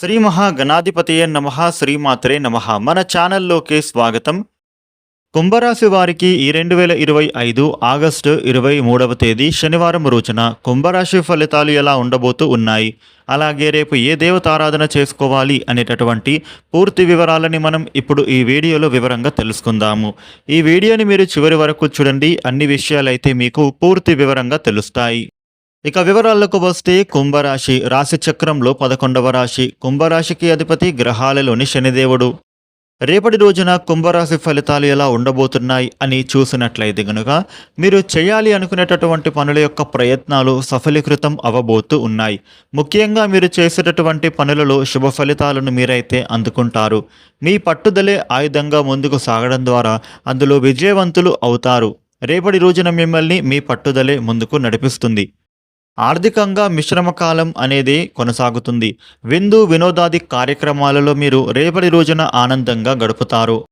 శ్రీ మహాగణాధిపతియే నమ శ్రీమాత్రే నమ. మన ఛానల్లోకి స్వాగతం. కుంభరాశి వారికి ఈ రెండు వేల ఇరవై ఐదు ఆగస్టు ఇరవై మూడవ తేదీ శనివారం రోజున కుంభరాశి ఫలితాలు ఎలా ఉండబోతూ ఉన్నాయి? అలాగే రేపు ఏ దేవతారాధన చేసుకోవాలి అనేటటువంటి పూర్తి వివరాలని మనం ఇప్పుడు ఈ వీడియోలో వివరంగా తెలుసుకుందాము. ఈ వీడియోని మీరు చివరి వరకు చూడండి. అన్ని విషయాలైతే మీకు పూర్తి వివరంగా తెలుస్తాయి. ఇక వివరాలకు వస్తే కుంభరాశి రాశి చక్రంలో పదకొండవ రాశి కుంభరాశికి అధిపతి గ్రహాలలోని శనిదేవుడు. రేపటి రోజున కుంభరాశి ఫలితాలు ఎలా ఉండబోతున్నాయి అని చూసినట్లయితే గనుక మీరు చేయాలి అనుకునేటటువంటి పనుల యొక్క ప్రయత్నాలు సఫలీకృతం అవ్వబోతూ ఉన్నాయి. ముఖ్యంగా మీరు చేసేటటువంటి పనులలో శుభ ఫలితాలను మీరైతే అందుకుంటారు. మీ పట్టుదలే ఆయుధంగా ముందుకు సాగడం ద్వారా అందులో విజయవంతులు అవుతారు. రేపటి రోజున మిమ్మల్ని మీ పట్టుదలే ముందుకు నడిపిస్తుంది. ఆర్థికంగా మిశ్రమ కాలం అనేది కొనసాగుతుంది. విందు వినోదాది కార్యక్రమాలలో మీరు రేపటి రోజున ఆనందంగా గడుపుతారు.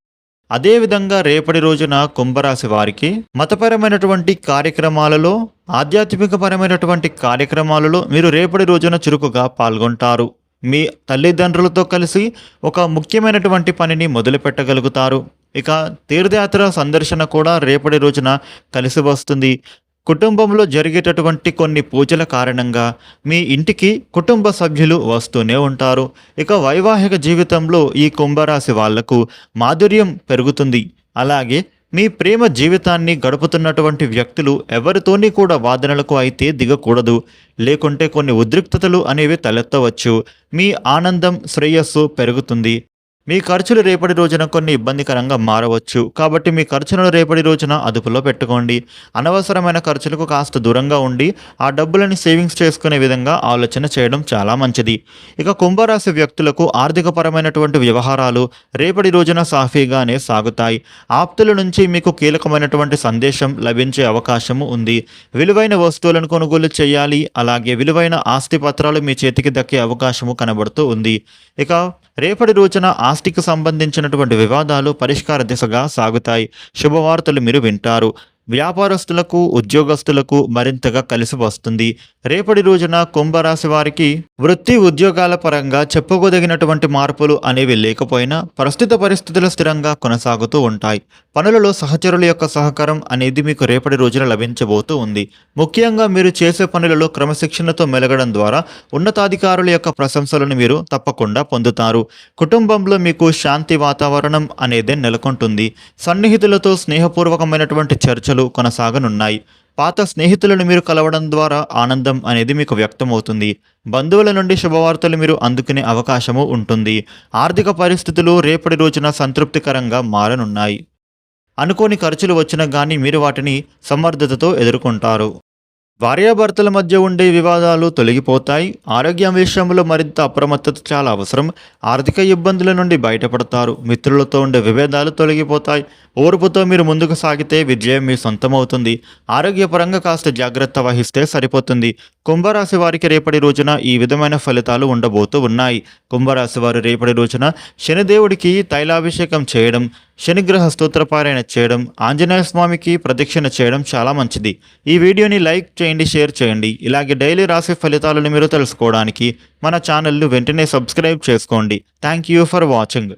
అదేవిధంగా రేపటి రోజున కుంభరాశి వారికి మతపరమైనటువంటి కార్యక్రమాలలో ఆధ్యాత్మికపరమైనటువంటి కార్యక్రమాలలో మీరు రేపటి రోజున చురుకుగా పాల్గొంటారు. మీ తల్లిదండ్రులతో కలిసి ఒక ముఖ్యమైనటువంటి పనిని మొదలుపెట్టగలుగుతారు. ఇక తీర్థయాత్ర సందర్శన కూడా రేపటి రోజున కలిసి వస్తుంది. కుటుంబంలో జరిగేటటువంటి కొన్ని పూజల కారణంగా మీ ఇంటికి కుటుంబ సభ్యులు వస్తూనే ఉంటారు. ఇక వైవాహిక జీవితంలో ఈ కుంభరాశి వాళ్ళకు మాధుర్యం పెరుగుతుంది. అలాగే మీ ప్రేమ జీవితాన్ని గడుపుతున్నటువంటి వ్యక్తులు ఎవరితోని కూడా వాదనలకు అయితే దిగకూడదు. లేకుంటే కొన్ని ఉద్రిక్తతలు అనేవి తలెత్తవచ్చు. మీ ఆనందం శ్రేయస్సు పెరుగుతుంది. మీ ఖర్చులు రేపటి రోజున కొన్ని ఇబ్బందికరంగా మారవచ్చు. కాబట్టి మీ ఖర్చులను రేపటి రోజున అదుపులో పెట్టుకోండి. అనవసరమైన ఖర్చులకు కాస్త దూరంగా ఉండి ఆ డబ్బులని సేవింగ్స్ చేసుకునే విధంగా ఆలోచన చేయడం చాలా మంచిది. ఇక కుంభరాశి వ్యక్తులకు ఆర్థికపరమైనటువంటి వ్యవహారాలు రేపటి రోజున సాఫీగానే సాగుతాయి. ఆప్తుల నుంచి మీకు కీలకమైనటువంటి సందేశం లభించే అవకాశము ఉంది. విలువైన వస్తువులను కొనుగోలు చేయాలి. అలాగే విలువైన ఆస్తి పత్రాలు మీ చేతికి దక్కే అవకాశము కనబడుతూ ఉంది. ఇక రేపటి రోజున ఆస్తికి సంబంధించినటువంటి వివాదాలు పరిష్కార దిశగా సాగుతాయి. శుభవార్తలు మీరు వింటారు. వ్యాపారస్తులకు ఉద్యోగస్తులకు మరింతగా కలిసి వస్తుంది. రేపటి రోజున కుంభరాశి వారికి వృత్తి ఉద్యోగాల పరంగా చెప్పుకోదగినటువంటి మార్పులు అనేవి లేకపోయినా ప్రస్తుత పరిస్థితులు స్థిరంగా కొనసాగుతూ ఉంటాయి. పనులలో సహచరుల యొక్క సహకారం అనేది మీకు రేపటి రోజున లభించబోతూ ఉంది. ముఖ్యంగా మీరు చేసే పనులలో క్రమశిక్షణతో మెలగడం ద్వారా ఉన్నతాధికారుల యొక్క ప్రశంసలను మీరు తప్పకుండా పొందుతారు. కుటుంబంలో మీకు శాంతి వాతావరణం అనేది నెలకొంటుంది. సన్నిహితులతో స్నేహపూర్వకమైనటువంటి చర్చలు కొనసాగనున్నాయి. పాత స్నేహితులను మీరు కలవడం ద్వారా ఆనందం అనేది మీకు వ్యక్తమవుతుంది. బంధువుల నుండి శుభవార్తలు మీరు అందుకునే అవకాశము ఉంటుంది. ఆర్థిక పరిస్థితులు రేపటి రోజున సంతృప్తికరంగా మారనున్నాయి. అనుకోని ఖర్చులు వచ్చినా కానీ మీరు వాటిని సమర్థతతో ఎదుర్కొంటారు. భార్యాభర్తల మధ్య ఉండే వివాదాలు తొలగిపోతాయి. ఆరోగ్యం విషయంలో మరింత అప్రమత్తత చాలా అవసరం. ఆర్థిక ఇబ్బందుల నుండి బయటపడతారు. మిత్రులతో ఉండే విభేదాలు తొలగిపోతాయి. ఓర్పుతో మీరు ముందుకు సాగితే విజయం మీ సొంతమవుతుంది. ఆరోగ్యపరంగా కాస్త జాగ్రత్త వహిస్తే సరిపోతుంది. కుంభరాశి వారికి రేపటి రోజున ఈ విధమైన ఫలితాలు ఉండబోతూ ఉన్నాయి. కుంభరాశి వారు రేపటి రోజున శనిదేవుడికి తైలాభిషేకం చేయడం శనిగ్రహ స్తోత్రపారాయణ చేయడం ఆంజనేయ స్వామికి ప్రదక్షిణ చేయడం చాలా మంచిది. ఈ వీడియోని లైక్ చేయండి షేర్ చేయండి. ఇలాగే డైలీ రాసే ఫలితాలను మీరు తెలుసుకోవడానికి మన ఛానల్ను వెంటనే సబ్స్క్రైబ్ చేసుకోండి. Thank you for watching.